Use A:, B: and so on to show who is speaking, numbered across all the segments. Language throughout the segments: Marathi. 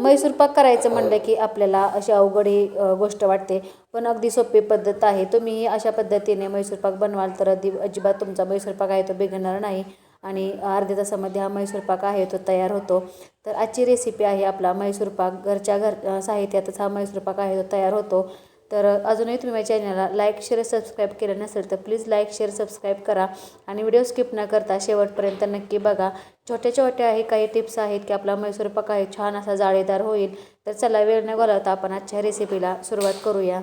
A: मैसूरपाक करायचं म्हणलं की आपल्याला अशी अवघड ही गोष्ट वाटते. पण अगदी सोपी पद्धत आहे. तुम्हीही अशा पद्धतीने मैसूरपाक बनवाल तर अगदी अजिबात तुमचा मैसूरपाक आहे तो बिघडणार नाही. आणि अर्ध्या तासामध्ये हा मैसूरपाक आहे तो तयार होतो. तर आजची रेसिपी आहे आपला मैसूरपाक घरच्या घर साहित्यातच हा मैसूरपाक आहे तो तयार होतो. तर अजूनही तुम्ही माझ्या चॅनलला लाईक शेअर सबस्क्राईब केलं नसेल तर प्लीज लाईक शेअर सबस्क्राईब करा. आणि व्हिडिओ स्किप न करता शेवटपर्यंत नक्की बघा. छोट्या छोट्या आहे काही टिप्स आहेत की आपला मैसूर पाक आहे छान असा जाळीदार होईल. तर चला वेळ न घालवता आपण आजच्या रेसिपीला सुरुवात करूया.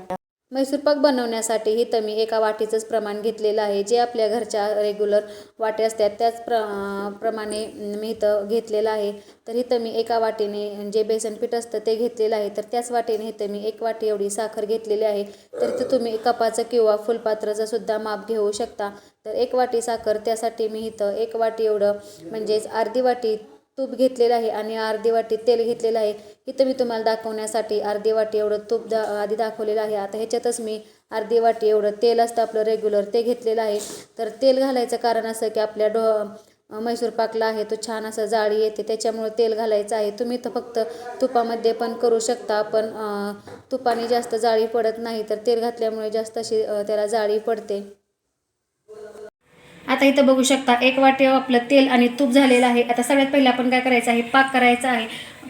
A: मैसूरपाक बनवण्यासाठीही बनवण्यासाठी मी एका वाटीचंच प्रमाण घेतलेलं आहे. जे आपल्या घरच्या रेग्युलर वाटे असतात त्याच प्र प्रमाणे मी इथं घेतलेलं आहे. तर इथं मी एका वाटीने जे बेसन पीठ असतं ते घेतलेलं आहे. तर त्याच वाटीने इथं मी एक वाटी एवढी साखर घेतलेली आहे. तर इथं तुम्ही कपाचं किंवा फुलपात्राचं सुद्धा माप घेऊ शकता. तर एक वाटी साखर त्यासाठी मी इथं एक वाटी एवढं म्हणजेच अर्धी वाटी तूप घेतलेलं आहे आणि अर्धी वाटी तेल घेतलेलं आहे. इथं मी तुम्हाला दाखवण्यासाठी अर्धी वाटी एवढं तूप दा आधी दाखवलेलं आहे. आता ह्याच्यातच मी अर्धी वाटी एवढं तेल असतं आपलं रेग्युलर ते घेतलेलं आहे. तर तेल घालायचं कारण असं की आपल्या डो मैसूर पाकला आहे तो छान असं जाळी येते त्याच्यामुळं तेल घालायचं आहे. तुम्ही तर फक्त तुपामध्ये पण करू शकता पण तुपाने जास्त जाळी पडत नाही. तर तेल घातल्यामुळे जास्त अशी त्याला जाळी पडते. आता इथं बघू शकता एक वाटी आपलं तेल आणि तूप झालेलं आहे. आता सगळ्यात पहिले आपण काय करायचं आहे? पाक करायचा आहे.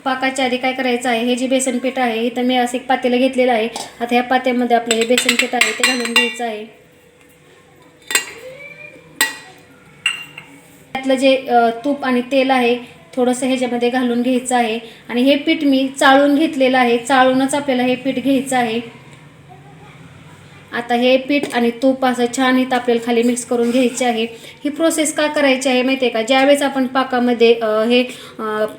A: पाकाच्या आधी काय करायचं आहे? हे जे बेसन पीठ आहे इथं मी असं एक पातेलं घेतलेलं आहे. आता ह्या पात्यामध्ये आपलं हे बेसन पीठ आहे ते घालून घ्यायचं आहे. त्यातलं जे तूप आणि तेल आहे थोडंसं ह्याच्यामध्ये घालून घ्यायचं आहे. आणि हे पीठ मी चाळून घेतलेलं आहे. चाळूनच आपल्याला हे पीठ घ्यायचं आहे. आता हे पीठ आणि तूप असं छान इथं आपल्याला खाली मिक्स करून घ्यायचे आहे. ही प्रोसेस का करायची आहे माहिती आहे का? ज्यावेळेस आपण पाकामध्ये हे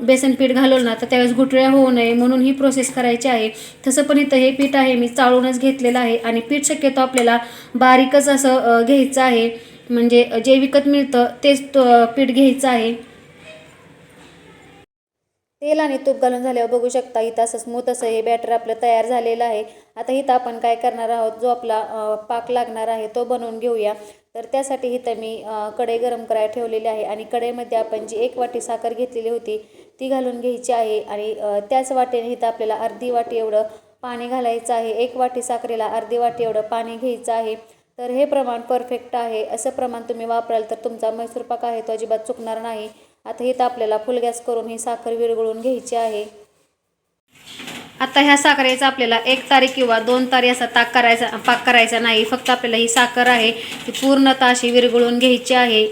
A: बेसन पीठ घालवलं ना तर त्यावेळेस गुठळ्या होऊ नये म्हणून ही प्रोसेस करायची आहे. तसं पण इथं हे पीठ आहे मी चाळूनच घेतलेलं आहे आणि पीठ शक्यतो आपल्याला बारीकच असं घ्यायचं आहे. म्हणजे जे विकत मिळतं तेच तो पीठ घ्यायचं आहे. तेल आणि तूप घालून झाल्यावर बघू शकता इथं असं स्मूथ असं हे बॅटर आपलं तयार झालेलं आहे. आता इथं आपण काय करणार आहोत जो आपला पाक लागणार आहे तो बनवून घेऊया. तर त्यासाठी इथं मी कढई गरम करायला ठेवलेली आहे आणि कढईमध्ये आपण जी एक वाटी साखर घेतलेली होती ती घालून घ्यायची आहे आणि त्याच वाटेने इथं आपल्याला अर्धी वाटी एवढं पाणी घालायचं आहे. एक वाटी साखरेला अर्धी वाटी एवढं पाणी घ्यायचं आहे. तर हे प्रमाण परफेक्ट आहे. असं प्रमाण तुम्ही वापराल तर तुमचा मैसूर पाक आहे तो अजिबात चुकणार नाही. आता इथं आपल्याला फुल गॅस करून ही साखर विरघळून घ्यायची आहे. आता ह्या साखरेचा आपल्याला एक तारी किंवा दोन तारी असा ताक करायचा पाक करायचा नाही. फक्त आपल्याला ही साखर आहे ती पूर्णतः अशी विरघळून घ्यायची आहे.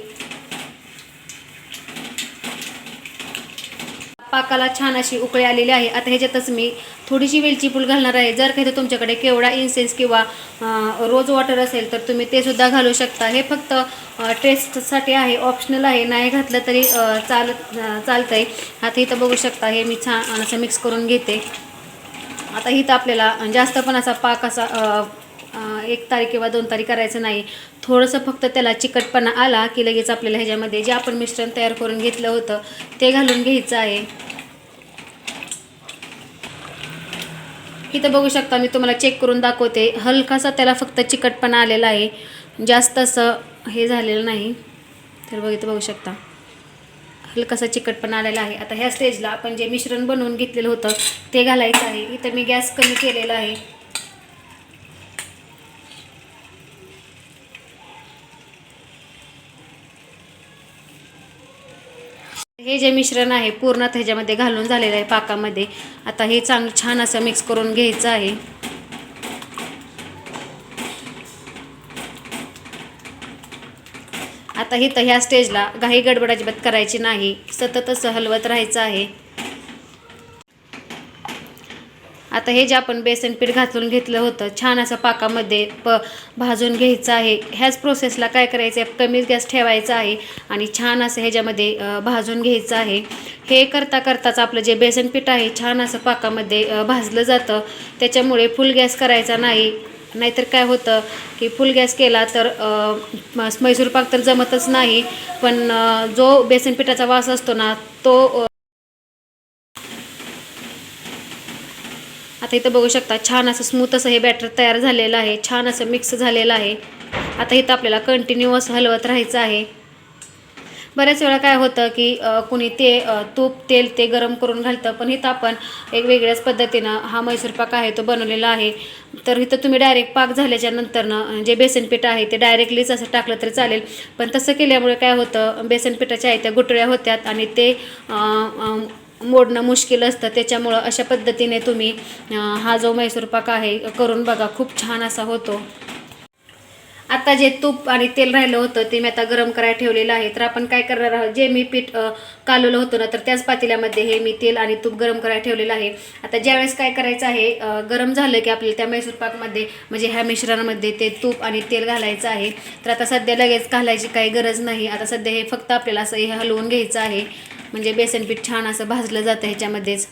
A: पाकाला छान अशी उकळी आलेली आहे. आता ह्याच्यातच मी थोडीशी वेलची पूल घालणार आहे. जर काही तुमच्याकडे केवढा इन्सेन्स किंवा रोज वॉटर असेल तर तुम्ही ते सुद्धा घालू शकता. हे फक्त टेस्टसाठी आहे. ऑप्शनल आहे. नाही घातलं तरी चाल चालत आहे आता इथं बघू शकता. हे मी छान असं मिक्स करून घेते. आता इथं आपल्याला जास्त पण असा पाक असा एक तारीख किंवा दोन तारीख करायचं नाही. थोडंसं फक्त त्याला चिकटपणा आला की लगेच आपल्याला ह्याच्यामध्ये जे आपण मिश्रण तयार करून घेतलं होतं ते घालून घ्यायचं आहे. इथं बघू शकता मी तुम्हाला चेक करून दाखवते. हलकासा त्याला फक्त चिकटपणा आलेला आहे. जास्त असं हे झालेलं नाही. तर बघ इथं बघू शकता. हलकासा चिकटपणा आलेला आहे. आता ह्या स्टेजला आपण जे मिश्रण बनवून घेतलेलं होतं ते घालायचं आहे. इथं मी गॅस कमी केलेला आहे. हे जे मिश्रण आहे पूर्ण ह्याच्यामध्ये घालून झालेलं आहे पाकामध्ये. आता हे चांग छान असं मिक्स करून घ्यायचं आहे. आता इथं ह्या स्टेजला घाई गडबड अजिबात करायची नाही. सतत असं हलवत राहायचं आहे. आता हे जे आपण बेसन पीठ घातून घेतलं होतं छान असं पाकामध्ये प भाजून घ्यायचं आहे. ह्याच प्रोसेसला काय करायचं आहे कमी गॅस ठेवायचा आहे आणि छान असं ह्याच्यामध्ये भाजून घ्यायचं आहे. हे करता करताच आपलं जे बेसन पीठ आहे छान असं पाकामध्ये भाजलं जातं. त्याच्यामुळे फुल गॅस करायचा नाही. नाहीतर काय होतं की फुल गॅस केला तर मैसूर पाक तर जमतच नाही. पण जो बेसन पिठाचा वास असतो ना तो आता इथं बघू शकता छान असं स्मूथ असं हे बॅटर तयार झालेलं आहे छान असं मिक्स झालेलं आहे. आता इथं आपल्याला कंटिन्यू असं हलवत राहायचं आहे. बऱ्याच वेळा काय होतं की कुणी ते तूप तेल ते गरम करून घालतं पण इथं आपण एक वेगळ्याच पद्धतीनं हा मैसूर पाक आहे तो बनवलेला आहे. तर इथं तुम्ही डायरेक्ट पाक झाल्याच्या नंतरनं जे बेसनपीठ आहे ते डायरेक्टलीच असं टाकलं तरी चालेल. पण तसं केल्यामुळे काय होतं बेसन पिठाच्या आहे त्या गुटळ्या होत्यात आणि ते मोडणं मुश्किल असतं. त्याच्यामुळं अशा पद्धतीने तुम्ही हा जो मैसूर पाक आहे करून बघा. खूप छान असा होतो. आता जे तूप आणि तेल राहिलं होतं ते मी आता गरम करायला ठेवलेलं आहे. तर आपण काय करणार आहोत? जे मी पीठ कालवलं होतं ना तर त्याच पातेल्यामध्ये हे मी तेल आणि तूप गरम करायला ठेवलेलं आहे. आता ज्यावेळेस काय करायचं आहे गरम झालं की आपल्याला त्या मैसूर पाकमध्ये म्हणजे ह्या मिश्रणामध्ये ते तूप आणि तेल घालायचं आहे. तर आता सध्या लगेच घालायची काही गरज नाही. आता सध्या हे फक्त आपल्याला असं हे हलवून घ्यायचं आहे. म्हणजे बेसन पीठ छान असं भाजलं जातं ह्याच्यामध्येच.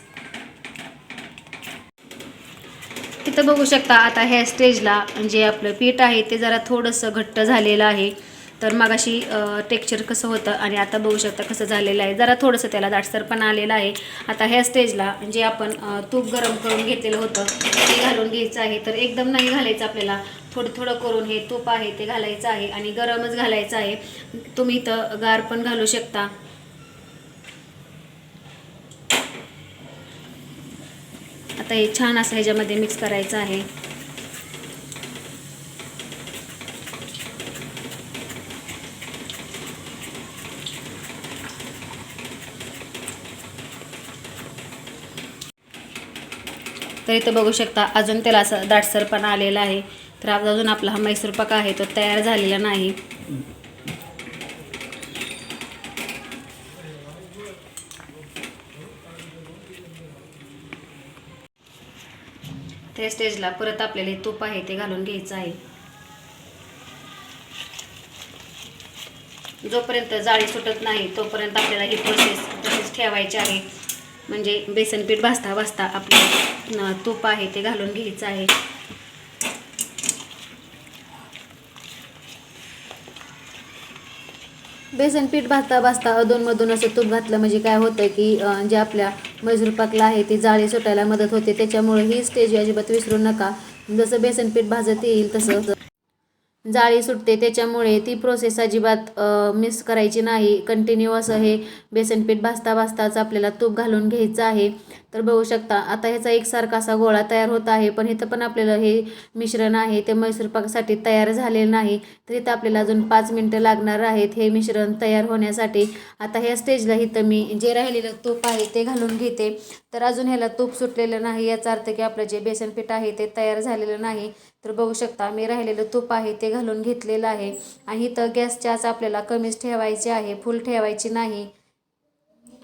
A: तिथं बघू शकता आता ह्या स्टेजला जे आपलं पीठ आहे ते जरा थोडंसं घट्ट झालेलं आहे. तर मगाशी टेक्स्चर कसं होतं आणि आता बघू शकता कसं झालेलं आहे. जरा थोडंसं त्याला दाटसरपणा आलेला आहे. आता ह्या स्टेजला जे आपण तूप गरम करून घेतलेलं होतं ते घालून घ्यायचं आहे. तर एकदम नाही घालायचं आपल्याला. थोडं थोडं करून हे तूप आहे ते घालायचं आहे आणि गरमच घालायचं आहे. तुम्ही इथं गार पण घालू शकता. आता हे छान असं ह्याच्यामध्ये मिक्स करायचं आहे. तर इथं बघू शकता अजून त्याला असं दाटसरपणा आलेला आहे. तर अजून आपला हा मैसूर पाक आहे तो तयार झालेला नाही. त्या स्टेजला परत आपल्याला हे तूप आहे ते घालून घ्यायचं आहे. जोपर्यंत जाळी सुटत नाही तोपर्यंत आपल्याला ही प्रोसेस तसेच ठेवायची आहे. म्हणजे बेसन पीठ भाजता भाजता आपलं तूप आहे ते घालून घ्यायचं आहे. बेसन पीठ भाजता भाजता अधूनमधून असं तूप घातलं म्हणजे काय होतं की जे आपल्या मैसूर पाकला आहे ती जाळी सुटायला मदत होते. त्याच्यामुळे ही स्टेज अजिबात विसरू नका. जसं बेसन पीठ भाजत येईल तसं जाळी सुटते त्याच्यामुळे ती प्रोसेस अजिबात मिस करायची नाही. कंटिन्यू असं हे बेसन पीठ भाजता भाजताच आपल्याला तूप घालून घ्यायचं आहे. तर बघू शकता आता ह्याचा एकसारखा असा गोळा तयार होत आहे पण इथं पण आपल्याला हे मिश्रण आहे ते मैसूर पाकसाठी तयार झालेलं नाही तर इथं आपल्याला अजून पाच मिनटं लागणार आहेत हे मिश्रण तयार होण्यासाठी. आता ह्या स्टेजला इथं मी जे राहिलेलं तूप आहे ते घालून घेते. तर अजून ह्याला तूप सुटलेलं नाही याचा अर्थ की आपलं जे बेसनपीठ आहे ते तयार झालेलं नाही. तर बघू शकता मी राहिलेलं तूप आहे ते घालून घेतलेलं आहे. आणि इथं गॅसची आज आपल्याला कमीच ठेवायची आहे फुल ठेवायची नाही.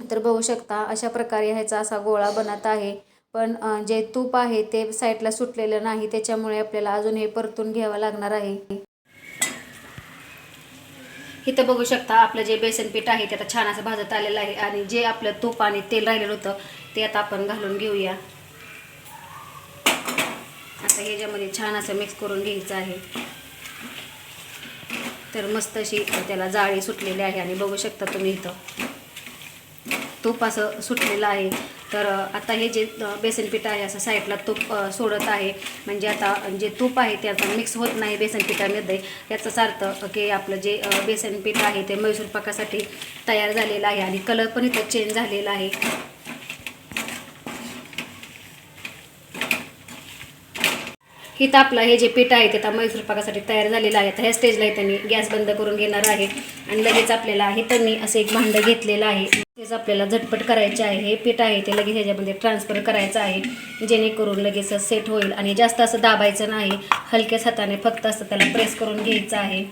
A: तर बघू शकता अशा प्रकारे ह्याचा असा गोळा बनत आहे. पण जे तूप आहे ते साईडला सुटलेलं नाही त्याच्यामुळे आपल्याला अजून हे परतून घ्यावं लागणार आहे. इथं बघू शकता आपलं जे बेसन पीठ आहे ते आता छान असं भाजत आलेलं आहे आणि जे आपलं तूप आणि तेल राहिलेलं होतं ते आता आपण घालून घेऊया. आता ह्याच्यामध्ये छान असं मिक्स करून घ्यायचं आहे. तर मस्त अशी त्याला जाळी सुटलेली आहे आणि बघू शकता तुम्ही इथं. तूप असं सुटलेलं आहे. तर आता हे जे बेसन पीठ आहे असं साईडला तूप सोडत आहे. म्हणजे आता जे तूप आहे ते आता मिक्स होत नाही बेसन पिठामध्ये याचाच अर्थ की आपलं जे बेसन पीठ आहे ते मैसूर पाकासाठी तयार झालेलं आहे आणि कलर पण इथं चेंज झालेला आहे. इथं आपलं हे जे पीठ आहे ते आता मैसूर पाकासाठी तयार झालेलं आहे. तर ह्या स्टेजला इथं मी गॅस बंद करून घेणार आहे. आणि लगेच आपल्याला हे मी असं एक भांडं घेतलेलं आहे. लगेच आपल्याला झटपट करायचे आहे. हे पीठ आहे ते लगेच ह्याच्यामध्ये ट्रान्सफर करायचं आहे. जेणेकरून लगेच सेट होईल आणि जास्त असं दाबायचं नाही. हलक्याच हाताने फक्त असं त्याला प्रेस करून घ्यायचं आहे.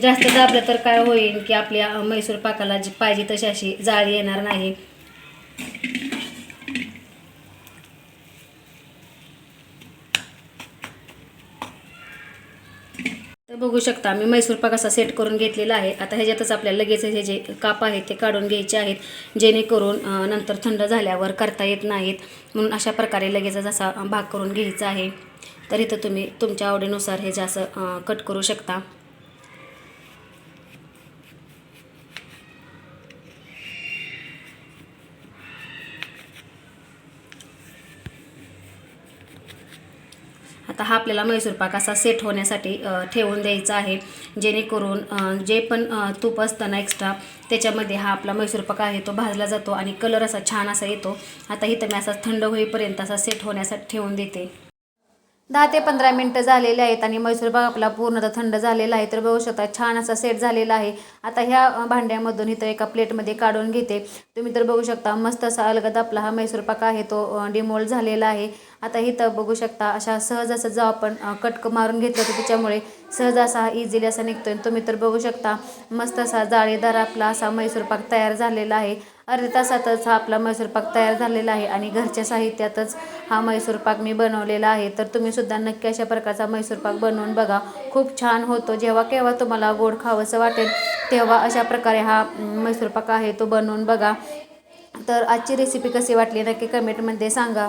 A: जास्त दाबलं तर काय होईल की आपल्या मैसूर पाकाला जी पाहिजे तशी अशी जाळी येणार नाही. बघू शकता मी मैसूर पाक असा सेट करून घेतलेला आहे. आता ह्याच्यातच आपल्याला लगेच हे जे काप आहेत ते काढून घ्यायचे आहेत जेणेकरून नंतर थंड झाल्यावर करता येत नाहीत. म्हणून अशा प्रकारे लगेचच असा भाग करून घ्यायचा आहे. तर इथं तुम्ही तुमच्या आवडीनुसार हे जे असं कट करू शकता. आता हा आपल्याला मैसूर पाक असा सेट होण्यासाठी ठेवून द्यायचा आहे. जेणेकरून जे पण तूप असतं ना एक्स्ट्रा त्याच्यामध्ये हा आपला मैसूर पाक आहे तो भाजला जातो आणि कलर असा छान असा येतो. आता इथं मी असा थंड होईपर्यंत असा सेट होण्यासाठी ठेवून देते. दहा ते पंधरा मिनटं झालेले आहेत आणि मैसूर पाक आपला पूर्णतः थंड झालेला आहे तर बघू शकता छान असा सेट झालेला आहे. आता ह्या भांड्यामधून इथं एका प्लेटमध्ये काढून घेते. तुम्ही तर बघू शकता मस्त असा अलगद आपला हा मैसूर पाक आहे तो डिमोल्ड झालेला आहे. आता इथं बघू शकता अशा सहज असं जो आपण कटक मारून घेतलं होतं त्याच्यामुळे सहज असा इझिली असा निघतोय. तुम्ही तर बघू शकता मस्त असा जाळीदार आपला असा मैसूर पाक तयार झालेला आहे. अर्ध्या तासातच हा आपला मैसूरपाक तयार झालेला आहे आणि घरच्या साहित्यातच हा मैसूरपाक मी बनवलेला आहे. तर तुम्ही सुद्धा नक्की अशा प्रकारचा मैसूरपाक बनवून बघा. खूप छान होतो. जेव्हा केव्हा तुम्हाला गोड खावंसं वाटेल तेव्हा अशा प्रकारे हा मैसूरपाक आहे तो बनवून बघा. तर आजची रेसिपी कशी वाटली? नक्की कमेंटमध्ये सांगा.